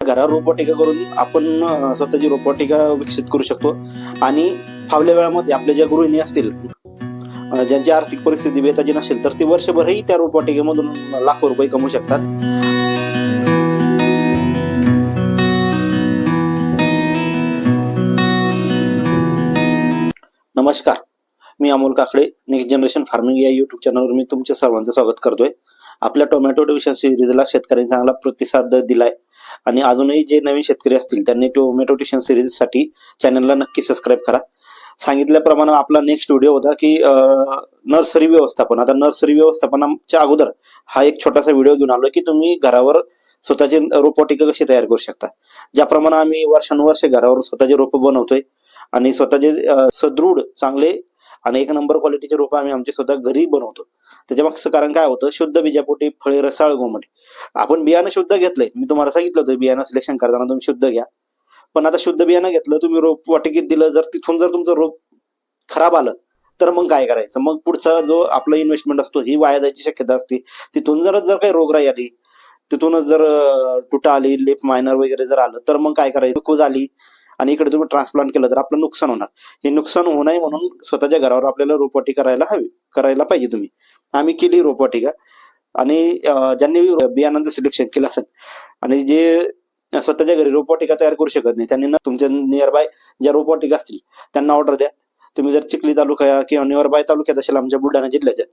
घरावर रोपवाटिका करून आपण स्वतःची रोपवाटिका विकसित करू शकतो. आणि फावल्या वेळामध्ये आपल्या ज्या गृहिणी असतील ज्यांची आर्थिक परिस्थिती बेताची नसेल तर ते वर्षभरही त्या रोपवाटिकेमधून लाखो रुपये कमवू शकतात. नमस्कार. मी Amol Kakade next generation farming या युट्यूब चॅनलवर मी तुमच्या सर्वांचं स्वागत करतोय. आपल्या टोमॅटो डिव्हिजन सिरीजला शेतकऱ्यांनी चांगला प्रतिसाद दिलाय. आणि अजूनही जे नवीन शेतकरी असतील त्यांनी टोमॅटो ट्युशन सिरीजसाठी चॅनलला नक्की सबस्क्राईब करा. सांगितल्याप्रमाणे आपला नेक्स्ट व्हिडिओ होता की नर्सरी व्यवस्थापन. आता नर्सरी व्यवस्थापनाच्या अगोदर हा एक छोटासा व्हिडिओ घेऊन आलो की तुम्ही घरावर स्वतःचे रोपवाटिका कशी तयार करू शकता? ज्याप्रमाणे आम्ही वर्षानुवर्षे घरावर स्वतःचे रोप बनवतोय आणि स्वतःचे सदृढ चांगले आणि एक नंबर क्वालिटीचे रोप आम्ही आमचे स्वतः घरी बनवतो. त्याच्या मागचं कारण काय होतं? शुद्ध बीजापोटी फळे रसाळ गोमट. आपण बियाणं शुद्ध घेतलंय. मी तुम्हाला सांगितलं होतं बियाणं सिलेक्शन करताना तुम्ही शुद्ध घ्या. पण आता शुद्ध बियाणं घेतलं तुम्ही रोप वाटिकेत दिलं जर तिथून जर तुमचं रोप खराब आलं तर मग काय करायचं? मग पुढचा जो आपला इन्व्हेस्टमेंट असतो ही वाया जायची शक्यता असते. तिथून जर जर काही रोगराई आली तिथूनच जर तुटा आली लेप मायनर वगैरे जर आलं तर मग काय करायचं? कुज आली आणि इकडे तुम्ही ट्रान्सप्लांट केलं तर आपलं नुकसान होणार. हे नुकसान होऊ नये म्हणून स्वतःच्या घरावर आपल्याला रोपवाटी करायला हवी करायला पाहिजे तुम्ही. आम्ही केली रोपवाटिका. आणि ज्यांनी बियाणांचं सिलेक्शन केलं असेल आणि जे स्वतःच्या घरी रोपवाटिका तयार करू शकत नाही त्यांनी ना तुमच्या नियर बाय ज्या रोपवाटिका असतील त्यांना ऑर्डर द्या. तुम्ही जर चिखली तालुका किंवा नियर बाय तालुक्यात असेल आमच्या बुलढाणा जिल्ह्याच्या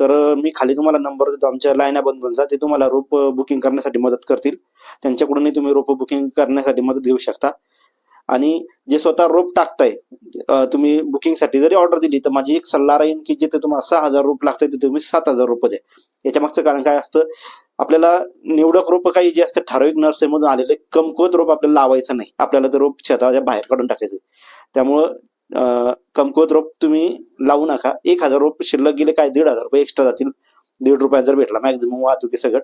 तर मी खाली तुम्हाला नंबर देतो. आमच्या लाईना बंधूंचा ते तुम्हाला रोप बुकिंग करण्यासाठी मदत करतील. त्यांच्याकडूनही तुम्ही रोप बुकिंग करण्यासाठी मदत घेऊ शकता. आणि जे स्वतः रोप टाकताय तुम्ही बुकिंगसाठी जरी ऑर्डर दिली तर माझी एक सल्ला राहील की जिथे तुम्हाला सहा हजार रोप लागतंय तिथे तुम्ही सात हजार रोप द्या. याच्या मागचं कारण काय असतं आपल्याला निवडक रोप काही जे असतं ठराविक नर्सरीमधून आलेले कमकुवत रोप आपल्याला लावायचं नाही. आपल्याला ते रोप शेताच्या बाहेर काढून टाकायचं त्यामुळं कमकुवत रोप तुम्ही लावू नका. एक हजार रोप शिल्लक गेले काय दीड हजार रुपये एक्स्ट्रा जातील. दीड रुपयात जर भेटला मॅक्झिमम वाहतुकी सगळं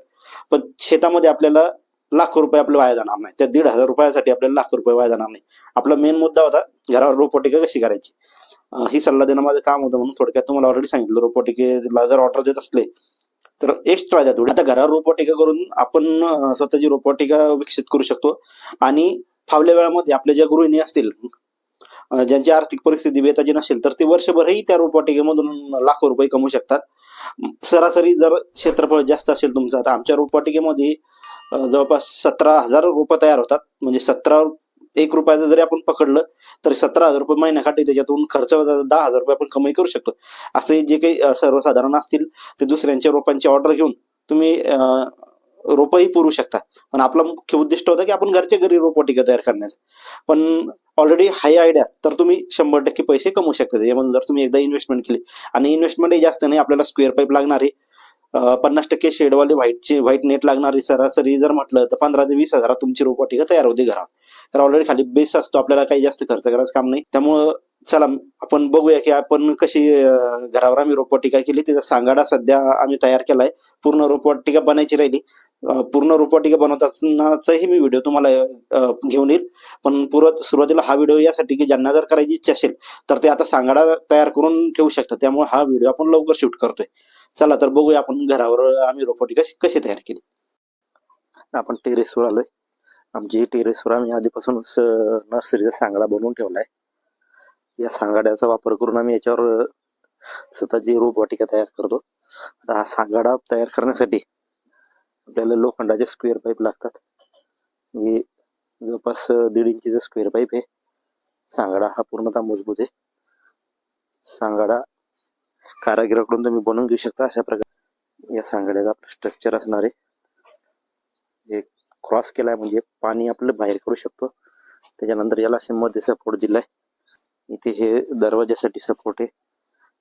पण शेतामध्ये आपल्याला लाखो रुपये आपले वाया जाणार नाही. त्या दीड हजार रुपयासाठी आपल्याला लाखो रुपये वाया जाणार नाही. आपला मेन मुद्दा होता घरावर रोपवाटिका कशी करायची? ही सल्ला देणं माझं काम होतं म्हणून थोडक्यात तुम्हाला ऑलरेडी सांगितलं रोपवाटिकेला जर ऑर्डर देत असले तर एक्स्ट्रा द्या थोडी. आता घरावर रोपवाटिका करून आपण स्वतःची रोपवाटिका विकसित करू शकतो. आणि फावल्या वेळामध्ये आपल्या ज्या गृहिणी असतील ज्यांची आर्थिक परिस्थिती बेताची नसेल तर ते वर्षभरही त्या रोपवाटिकेमधून लाखो रुपये कमवू शकतात. सरासरी जर क्षेत्रफळ जास्त असेल तुमचं आता आमच्या रोपवाटिकेमध्ये जवळपास सतरा हजार रोपं तयार होतात. म्हणजे सतरा एक रुपयाचं जरी आपण पकडलं तरी सतरा हजार रुपये महिन्याकाठी त्याच्यातून खर्च दहा हजार रुपये आपण कमाई करू शकतो. असे जे काही सर्वसाधारण असतील ते दुसऱ्यांच्या रोपांची ऑर्डर घेऊन तुम्ही रोपही पुरू शकता. पण आपला मुख्य उद्दिष्ट होता की आपण घरच्या घरी रोपवाटिका तयार करण्याचं. पण ऑलरेडी हाय आयडिया तर तुम्ही शंभर टक्के पैसे कमवू शकता. म्हणून जर तुम्ही एकदा इन्व्हेस्टमेंट केली आणि इन्व्हेस्टमेंट जास्त नाही आपल्याला स्क्वेअर पाईप लागणार आहे. पन्नास टक्के शेडवाले व्हाईटचे व्हाईट नेट लागणारी सरासरी जर म्हटलं तर पंधरा ते वीस हजारात तुमची रोपवाटिका तयार होते घरात. तर ऑलरेडी खाली बेस असतो आपल्याला काही जास्त खर्च करायचं काम नाही. त्यामुळं चला आपण बघूया की आपण कशी घरावर आम्ही रोपवाटिका केली. त्याचा सांगाडा सध्या आम्ही तयार केलाय. पूर्ण रोपवाटिका बनायची राहिली. पूर्ण रोपवाटिका बनवतानाचाही मी व्हिडिओ तुम्हाला घेऊन येईल. पण पूर्व सुरुवातीला हा व्हिडिओ यासाठी की ज्यांना जर करायची इच्छा असेल तर ते आता सांगाडा तयार करून ठेवू शकतात. त्यामुळे हा व्हिडिओ आपण लवकर शूट करतोय. चला तर बघूया आपण घरावर आम्ही रोपवाटिका कशी कशी तयार केली. आपण टेरेसवर आलोय. आमची टेरेसवर आम्ही आधीपासूनच नर्सरीचा सांगाडा बनवून ठेवलाय. या सांगाड्याचा वापर करून आम्ही याच्यावर स्वतःची रोपवाटिका तयार करतो आता हा सांगाडा तयार करण्यासाठी आपल्याला लोखंडाचे स्क्वेअर पाईप लागतात. हे जवळपास दीड इंचीचा स्क्वेअर पाईप आहे. सांगाडा हा पूर्णतः मजबूत आहे. सांगाडा कारागिराकडून तुम्ही बनवून घेऊ शकता अशा प्रकारे. या सांगड्याचा आपलं स्ट्रक्चर असणार आहे. एक क्रॉस केलाय म्हणजे पाणी आपलं बाहेर करू शकतो. त्याच्यानंतर याला असे मध्ये सपोर्ट दिलाय. इथे हे दरवाज्यासाठी सपोर्ट आहे.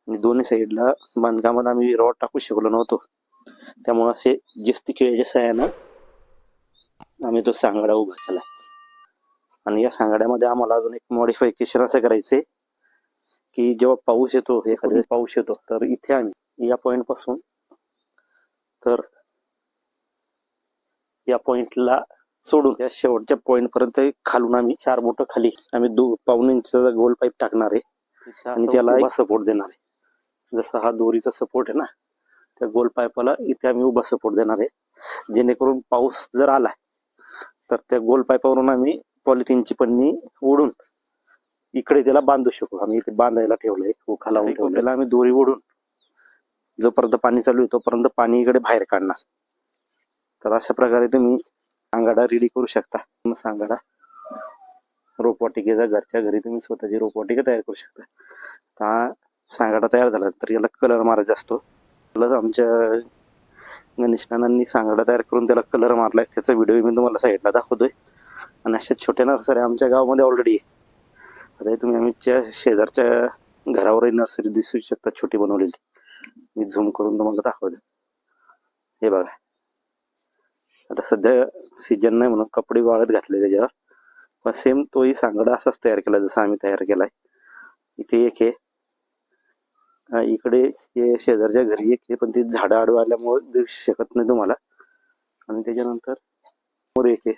आणि दोन्ही साईडला बांधकामात आम्ही रॉड टाकू शकलो नव्हतो. त्यामुळे असे जिस्ती खेळाच्या सहाय्यानं आम्ही तो सांगाडा उभा केला आणि या सांगाड्यामध्ये आम्हाला अजून एक मॉडिफिकेशन असं करायचंय. की जेव्हा पाऊस येतो एखाद्या वेळेस पाऊस येतो तर इथे आम्ही या पॉइंटपासून तर या पॉइंटला सोडून या शेवटच्या पॉइंट पर्यंत खालून आम्ही चार बोट खाली आम्ही दो पाऊन इंचचा गोल पाईप टाकणार आहे आणि त्याला सपोर्ट देणार आहे. जसा हा दोरीचा सपोर्ट आहे ना त्या गोल पाईपाला इथे आम्ही उभा सपोर्ट देणार आहे. जेणेकरून पाऊस जर आला तर त्या गोल पाईपावरून आम्ही पॉलिथिनची पन्नी ओढून इकडे त्याला बांधू शकू. आम्ही इथे बांधायला ठेवलंय उखा लावून ठेवलेला आम्ही दोरी ओढून जोपर्यंत पाणी चालू आहे तोपर्यंत पाणी इकडे बाहेर काढणार. तर अशा प्रकारे तुम्ही सांगाडा रेडी करू शकता. मग सांगाडा रोपवाटिकेचा घरच्या घरी तुम्ही स्वतःची रोपवाटिका तयार करू शकता. हा सांगाडा तयार झाला तर याला कलर मारायचा असतो. प्लस आमच्या गणेश नानांनी सांगाडा तयार करून त्याला कलर मारलाय. त्याचा व्हिडिओ मी तुम्हाला साईडला दाखवतोय. आणि अशा छोट्या नर्सऱ्या आमच्या गावामध्ये ऑलरेडी आहे. आता हे तुम्ही आमच्या शेजारच्या घरावरही नर्सरी दिसू शकता छोटी बनवलेली. मी झूम करून तुम्हाला दाखवतो. हे बघा. आता सध्या सीजन नाही म्हणून कपडे वाळत घातले त्याच्यावर. पण सेम तोही सांगडा असाच तयार केला जसा आम्ही तयार केलाय. इथे एक आहे. इकडे हे शेजारच्या घरी एक आहे पण ते झाडं आडू आल्यामुळे देऊ शकत नाही तुम्हाला. आणि त्याच्यानंतर एक आहे.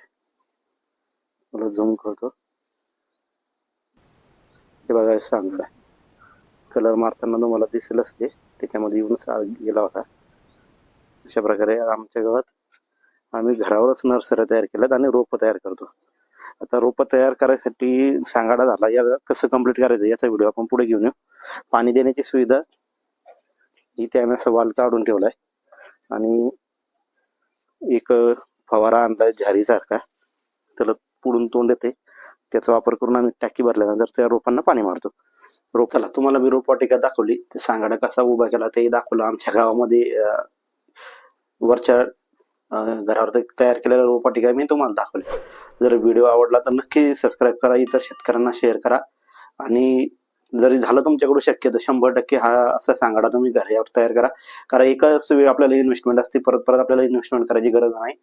मला झूम करतो. हे बघा हे आहे कलर मारताना तुम्हाला दिसेलच ते त्याच्यामध्ये येऊन सा- गेला होता. अशा प्रकारे आमच्या गावात आम्ही घरावरच नर्सऱ्या तयार केल्यात आणि रोपं तयार करतो. आता रोपं तयार करायसाठी सांगाडा झाला. याला कसं कंप्लीट करायचं याचा व्हिडिओ आपण पुढे घेऊन येऊ. पाणी देण्याची सुविधा इथे आम्ही असं वाल काढून ठेवलाय. आणि एक फवारा आणलाय झारीसारखा. त्याला पुढून तोंड येते. त्याचा वापर करून आम्ही टाकी भरल्यानंतर त्या रोपांना पाणी मारतो. रोपाला तुम्हाला मी रोपवाटिका दाखवली. ते सांगाडा कसा उभा केला ते दाखवलं. आमच्या गावामध्ये वरच्या घरावर तयार केलेल्या रोपवाटिका मी तुम्हाला दाखवली जर व्हिडिओ आवडला तर नक्की सबस्क्राईब करा. इतर शेतकऱ्यांना शेअर करा. आणि जरी झालं तुमच्याकडून शक्य तर शंभर टक्के हा असा सांगाडा तुम्ही घरावर तयार करा. कारण एकाच वेळ आपल्याला इन्व्हेस्टमेंट असते. परत परत आपल्याला इन्व्हेस्टमेंट करायची गरज नाही.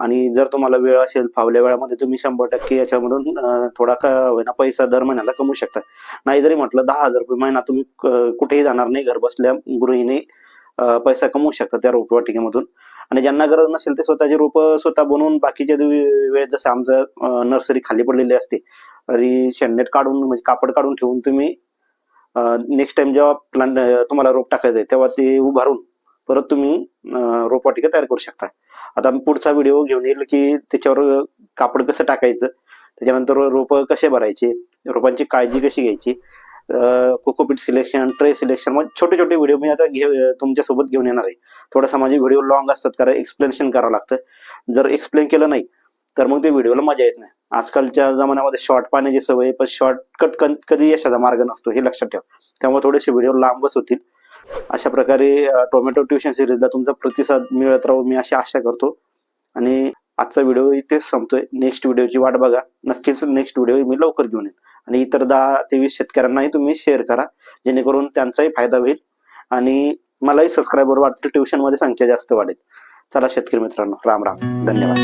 आणि जर तुम्हाला वेळ असेल फावल्या वेळामध्ये तुम्ही शंभर टक्के याच्यामधून थोडा का होईना पैसा दर महिन्याला कमवू शकता. नाही जरी म्हटलं दहा हजार रुपये महिना तुम्ही कुठेही जाणार नाही घर बसल्या गृहिणी पैसा कमवू शकता त्या रोपवाटिकेमधून आणि ज्यांना गरज नसेल ते स्वतःची रोप स्वतः बनवून बाकीच्या वेळेत जसं आमचं नर्सरी खाली पडलेली असते तरी शेणनेट काढून म्हणजे कापड काढून ठेवून तुम्ही नेक्स्ट टाइम जेव्हा प्लांट तुम्हाला रोप टाकायचं आहे तेव्हा ते उभारून परत तुम्ही रोपवाटिका तयार करू शकता. आता मी पुढचा व्हिडिओ घेऊन येईल की त्याच्यावर कापड कसं टाकायचं त्याच्यानंतर रोप कसे भरायचे रोपांची काळजी कशी घ्यायची कोकोपीट सिलेक्शन ट्रे सिलेक्शन मग छोटे छोटे व्हिडिओ मी आता घे तुमच्यासोबत घेऊन येणार आहे. थोडासा माझे व्हिडिओ लॉंग असतात कारण एक्सप्लेनेशन करावं लागतं. जर एक्सप्लेन केलं नाही तर मग ते व्हिडिओला मजा येत नाही. आजकालच्या जमान्यामध्ये शॉर्ट पाण्याची सवय पण शॉर्टकट कधी यशाचा मार्ग नसतो हे लक्षात ठेवा. त्यामुळे थोडेसे व्हिडिओ लांबच होतील. अशा प्रकारे टोमॅटो ट्युशन सिरीजला तुमचा प्रतिसाद मिळत राहू मी अशी आशा करतो. आणि आजचा व्हिडिओ इथेच संपतोय. नेक्स्ट व्हिडिओची वाट बघा. नक्कीच नेक्स्ट व्हिडिओ मी लवकर घेऊन येईन. आणि इतर दहा ते वीस शेतकऱ्यांनाही तुम्ही शेअर करा. जेणेकरून त्यांचाही फायदा होईल. आणि मलाही सबस्क्रायबर वाढतील. ट्युशनमध्ये संख्या जास्त वाढेल. चला शेतकरी मित्रांनो. राम राम. धन्यवाद.